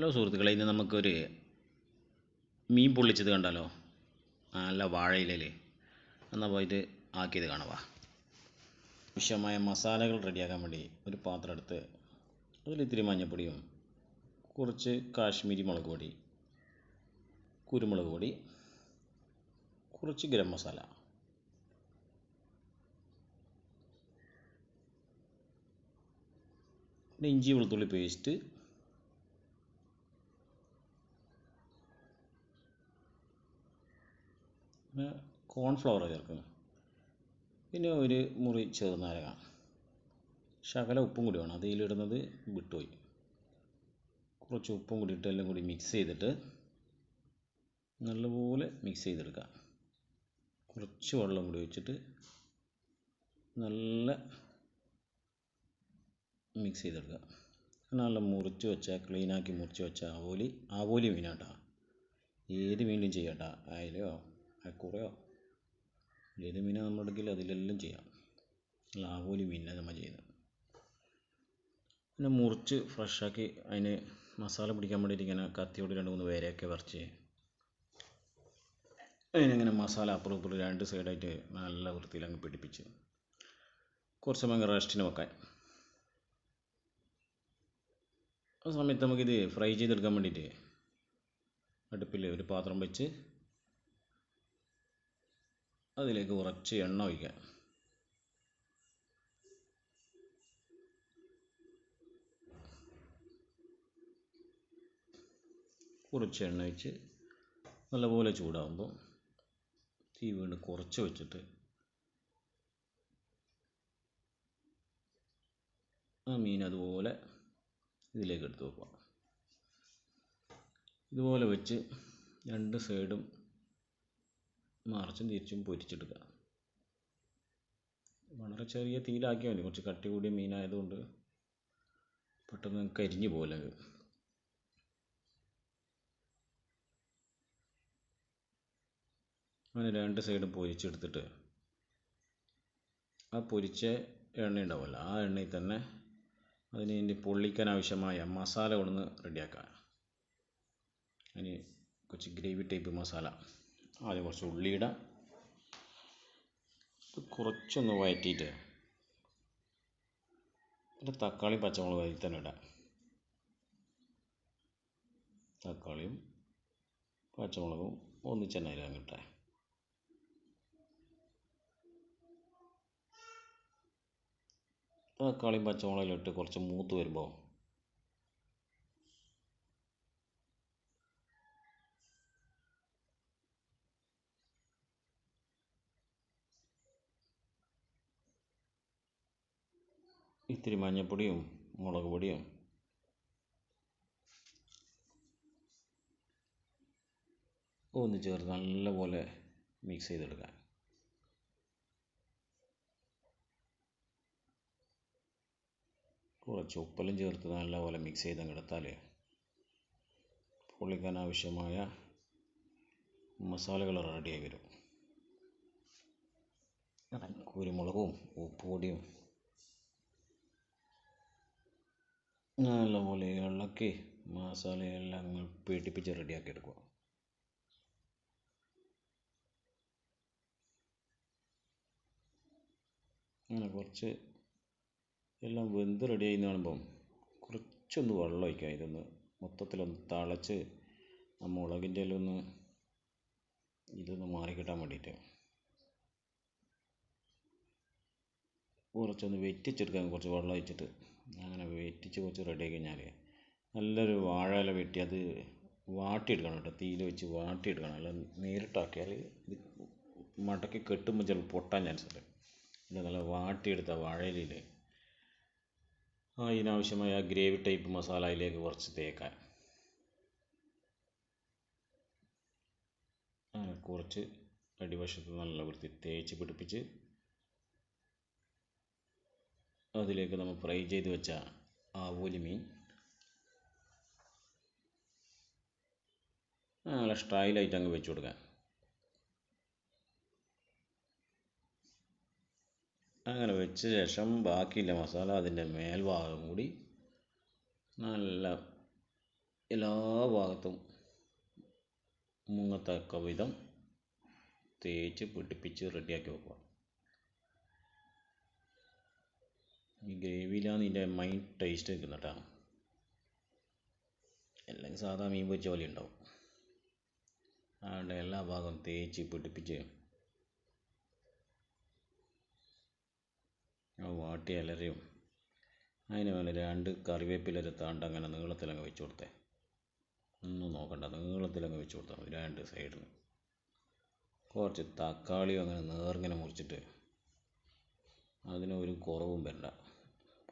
Hello സുഹൃത്തുക്കളെ ഇന്ന് നമുക്കൊരു മീൻ പൊള്ളിച്ചത് കണ്ടാലോ? നല്ല വാഴയിലയിൽ എന്നാൽ പോയിട്ട് ആക്കിയത് കാണുക ആവശ്യമായ മസാലകൾ റെഡിയാക്കാൻ വേണ്ടി ഒരു പാത്രം എടുത്ത് അതിലിത്തിരി മഞ്ഞപ്പൊടിയും കുറച്ച് കാശ്മീരി മുളക് പൊടി കുരുമുളക് പൊടി കുറച്ച് ഗരം മസാല. ഇഞ്ചി വെളുത്തുള്ളി പേസ്റ്റ് പിന്നെ കോൺഫ്ലവർ ചേർക്കുക. പിന്നെ ഒരു മുറി ചെറുനാരങ്ങ. ശകല ഉപ്പും കൂടി വേണം. അതിലിടുന്നത് വിട്ടുപോയി. കുറച്ച് ഉപ്പും കൂടി ഇട്ട് എല്ലാം കൂടി മിക്സ് ചെയ്തിട്ട് നല്ലപോലെ മിക്സ് ചെയ്തെടുക്കുക. കുറച്ച് വെള്ളം കൂടി ഒഴിച്ചിട്ട് നല്ല മിക്സ് ചെയ്തെടുക്കുക. നല്ല മുറിച്ച് വെച്ച ക്ലീനാക്കി മുറിച്ച് വെച്ച ആവോലി ആവോലി മീനാട്ടാ ഏത് മീനും ചെയ്യാട്ടാ അയലയോ? അയക്കൂറയോ ഏത് മീനാണ് നമ്മുടെ അടുക്കൽ അതിലെല്ലാം ചെയ്യാം. ലാവോലി മീനിനെ നമ്മൾ ചെയ്യുന്നത്. പിന്നെ മുറിച്ച് ഫ്രഷാക്കി അതിന് മസാല പിടിക്കാൻ വേണ്ടിയിട്ട് ഇങ്ങനെ കത്തിയോട് രണ്ട് മൂന്ന് പേരെയൊക്കെ വരച്ച് അതിനിങ്ങനെ മസാല അപ്പുറം ഇപ്പുറം രണ്ട് സൈഡായിട്ട് നല്ല വൃത്തിയിൽ അങ്ങ് പിടിപ്പിച്ച് കുറച്ച് സമയം റെസ്റ്റിന് വെക്കാൻ. ആ സമയത്ത് നമുക്കിത് ഫ്രൈ ചെയ്തെടുക്കാൻ വേണ്ടിയിട്ട് അടുപ്പിൽ ഒരു പാത്രം വെച്ച് അതിലേക്ക് കുറച്ച് എണ്ണ ഒഴിക്കാം. കുറച്ച് എണ്ണ ഒഴിച്ച് നല്ലപോലെ ചൂടാകുമ്പോൾ തീ വീണ്ടും കുറച്ച് വെച്ചിട്ട് ആ മീൻ അതുപോലെ ഇതിലേക്ക് എടുത്ത് വെക്കുക. ഇതുപോലെ വെച്ച് രണ്ട് സൈഡും മറിച്ചും തിരിച്ചും പൊരിച്ചെടുക്കുക. വളരെ ചെറിയ തീയിലാക്കിയാൽ മതി. കുറച്ച് കട്ടി കൂടിയ മീനായതുകൊണ്ട് പെട്ടെന്ന് കരിഞ്ഞു പോലെ അങ്ങനെ രണ്ട് സൈഡും പൊരിച്ചെടുത്തിട്ട് ആ പൊരിച്ച എണ്ണ ഉണ്ടാവുമല്ലോ. ആ എണ്ണയിൽ തന്നെ അതിന് ഇനി പൊള്ളിക്കാൻ ആവശ്യമായ മസാല കൊണ്ടുവന്ന് റെഡിയാക്കാം അതിന് കുറച്ച് ഗ്രേവി ടൈപ്പ് മസാല. ആദ്യം കുറച്ച് ഉള്ളി ഇടാം. കുറച്ചൊന്ന് വഴറ്റിയിട്ട് പിന്നെ തക്കാളി പച്ചമുളക് അതിൽ തന്നെ ഇടാം. തക്കാളിയും പച്ചമുളകും ഒന്നിച്ചെണ്ണ അതിൽ ഇട്ടേ തക്കാളിയും പച്ചമുളകിലിട്ട് കുറച്ച് മൂത്ത് വരുമ്പോൾ ഇത്തിരി മഞ്ഞൾപ്പൊടിയും മുളക് പൊടിയും. ഒന്ന് ചേർത്ത് നല്ലപോലെ മിക്സ് ചെയ്തെടുക്കാം. കുറച്ച് ഉപ്പെല്ലാം ചേർത്ത് നല്ലപോലെ മിക്സ് ചെയ്ത് കിടത്താൽ പൊള്ളിക്കാൻ ആവശ്യമായ മസാലകൾ റെഡിയായി വരും. കുരുമുളകും ഉപ്പുപൊടിയും നല്ലപോലെ ഇളക്കി മസാലയെല്ലാം അങ്ങ് പിടിപ്പിച്ച് റെഡിയാക്കി എടുക്കുക. അങ്ങനെ കുറച്ച് എല്ലാം വെന്ത് റെഡി ആയി കാണുമ്പം കുറച്ചൊന്ന് വെള്ളം ഒഴിക്കുക. ഇതൊന്ന് മൊത്തത്തിലൊന്ന് തിളച്ച് ആ മുളകിന്റെ ഒന്ന് ഇതൊന്ന് മാറിക്കിട്ടാൻ വേണ്ടിയിട്ട് കുറച്ചൊന്ന് വെറ്റിച്ചെടുക്കാൻ കുറച്ച് വെള്ളം ഒഴിച്ചിട്ട് വെറ്റിച്ച് കുറച്ച് റെഡി ആയി കഴിഞ്ഞാൽ നല്ലൊരു വാഴ ഇല വെട്ടി അത് വാട്ടിയെടുക്കണം കേട്ടോ. തീയിൽ വെച്ച് വാട്ടിയെടുക്കണം. അല്ല നേരിട്ടാക്കിയാൽ ഇത് മടക്കി കെട്ടുമ്പോൾ ചിലപ്പോൾ പൊട്ടാൻ ചാൻസ് ഉണ്ട്. പിന്നെ നല്ല വാട്ടിയെടുത്ത വാഴയിലയിൽ അതിനാവശ്യമായ ഗ്രേവി ടൈപ്പ് മസാല അതിലേക്ക് കുറച്ച് തേക്കാൻ. കുറച്ച് അടിവശത്ത് നല്ല വൃത്തി തേച്ച് പിടിപ്പിച്ച് അതിലേക്ക് നമ്മൾ ഫ്രൈ ചെയ്ത് വെച്ച ആവോലി മീൻ നല്ല സ്റ്റൈലായിട്ട് അങ്ങ് വെച്ച് കൊടുക്കാം. അങ്ങനെ വെച്ച ശേഷം ബാക്കിയുള്ള മസാല അതിന്റെ മേൽഭാഗം കൂടി നല്ല എല്ലാ ഭാഗത്തും മുങ്ങത്തക്ക വിധം തേച്ച് പിടിപ്പിച്ച് റെഡിയാക്കി വെക്കുക. ഈ ഗ്രേവിയിലാണ് ഇതിന്റെ മെയിൻ ടേസ്റ്റ് നിൽക്കുന്നത് കേട്ടോ അല്ലെങ്കിൽ സാധാ മീൻ പൊരിച്ച പോലെ ഉണ്ടാവും അതുകൊണ്ട് എല്ലാ ഭാഗവും തേച്ച് പിടിപ്പിച്ച്. വാട്ടി ഇലരയും അതിന് മേലെ രണ്ട് കറിവേപ്പില താണ്ട് അങ്ങനെ നീളത്തിലങ്ങ് വെച്ച് കൊടുത്തേ. ഒന്നും നോക്കണ്ട നീളത്തിലങ്ങ് വെച്ച് കൊടുത്താൽ മതി രണ്ട് സൈഡിൽ കുറച്ച് തക്കാളിയും അങ്ങനെ നേർങ്ങനെ മുറിച്ചിട്ട് അതിന് ഒരു കുറവും വരണ്ട.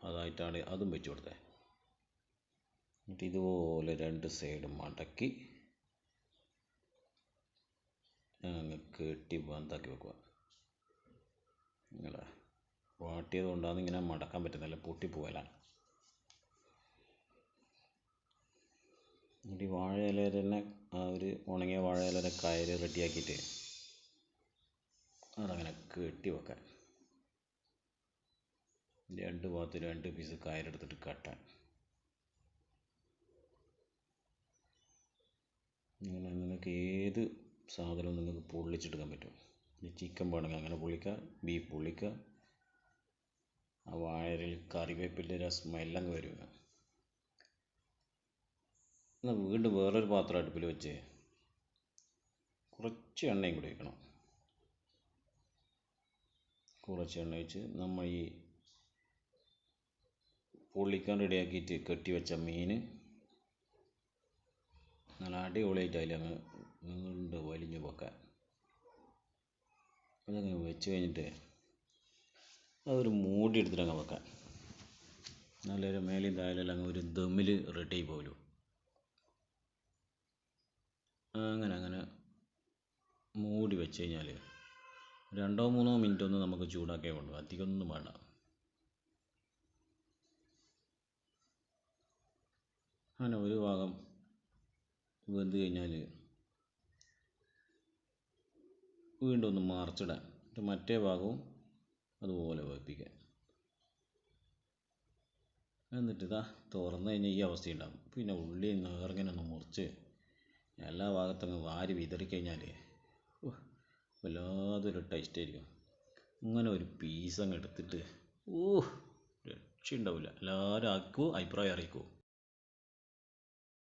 അതായിട്ടാണ് അതും വെച്ച് കൊടുത്തത് എന്നിട്ട് ഇതുപോലെ രണ്ട് സൈഡും മടക്കി അങ്ങ് കെട്ടി ബന്ധാക്കി വെക്കുക. നിങ്ങളെ വാട്ടിയത് കൊണ്ടാണ് ഇങ്ങനെ മടക്കാൻ പറ്റുന്നില്ല പൊട്ടിപ്പോകലാണ് എന്നിട്ട് ഈ വാഴ ഇല തന്നെ ആ ഒരു ഉണങ്ങിയ വാഴ ഇലയുടെ കയറി റെഡിയാക്കിയിട്ട് അതങ്ങനെ കെട്ടി വെക്കാൻ രണ്ട് ഭാഗത്ത് രണ്ട് പീസ് കയറെടുത്തിട്ട് കട്ടാൻ ഇങ്ങനെ നിങ്ങൾക്ക് ഏത് സാധനവും നിങ്ങൾക്ക് പൊള്ളിച്ചെടുക്കാൻ പറ്റും. ചിക്കൻ വേണമെങ്കിൽ അങ്ങനെ പൊള്ളിക്കുക ബീഫ് പൊള്ളിക്കുക ആ വാഴയിൽ കറിവേപ്പിന്റെ സ്മെല്ലങ്ങ് വരും. എന്നാൽ വീണ്ടും വേറൊരു പാത്രം അടുപ്പിൽ വെച്ച്. കുറച്ച് എണ്ണയും കൂടി വയ്ക്കണം കുറച്ച് എണ്ണ ഒഴിച്ച് നമ്മൾ ഈ പൊള്ളിക്കാൻ റെഡിയാക്കിയിട്ട് കെട്ടി വെച്ച മീൻ നല്ല അടിപൊളിയായിട്ട് അങ്ങ് നീണ്ട് വലിഞ്ഞു വെക്കാൻ അതങ്ങ് വെച്ച് കഴിഞ്ഞിട്ട് അതൊരു മൂടി എടുത്തിട്ട് അങ്ങ് വെക്കാൻ നല്ലൊരു മേലെയും താഴെല്ലാം അങ്ങ് ഒരു ദമ്മിൽ റെഡി പോലും അങ്ങനെ അങ്ങനെ മൂടി വെച്ച് കഴിഞ്ഞാൽ രണ്ടോ മൂന്നോ മിനിറ്റ് ഒന്ന് നമുക്ക് ചൂടാക്കേ കൊണ്ടു അധികമൊന്നും വേണ്ട. അങ്ങനെ ഒരു ഭാഗം വെന്ത് കഴിഞ്ഞാൽ വീണ്ടും ഒന്ന് മറിച്ചിടാൻ എന്നിട്ട് മറ്റേ ഭാഗവും അതുപോലെ വേപ്പിക്കാൻ എന്നിട്ട് ഇതാ തുറന്നു കഴിഞ്ഞാൽ ഈ അവസ്ഥ അവസ്ഥയുണ്ടാകും പിന്നെ ഉള്ളി നേർങ്ങനെ ഒന്ന് മുറിച്ച് എല്ലാ ഭാഗത്തങ്ങ് വാരി വിതറിക്കഴിഞ്ഞാൽ വല്ലാതൊരു ടേസ്റ്റ് ആയിരിക്കും. ഇങ്ങനെ ഒരു പീസ് അങ്ങ് എടുത്തിട്ട് ഓ രക്ഷയുണ്ടാവില്ല. എല്ലാവരും ആക്കുമോ അഭിപ്രായം അറിയിക്കൂ?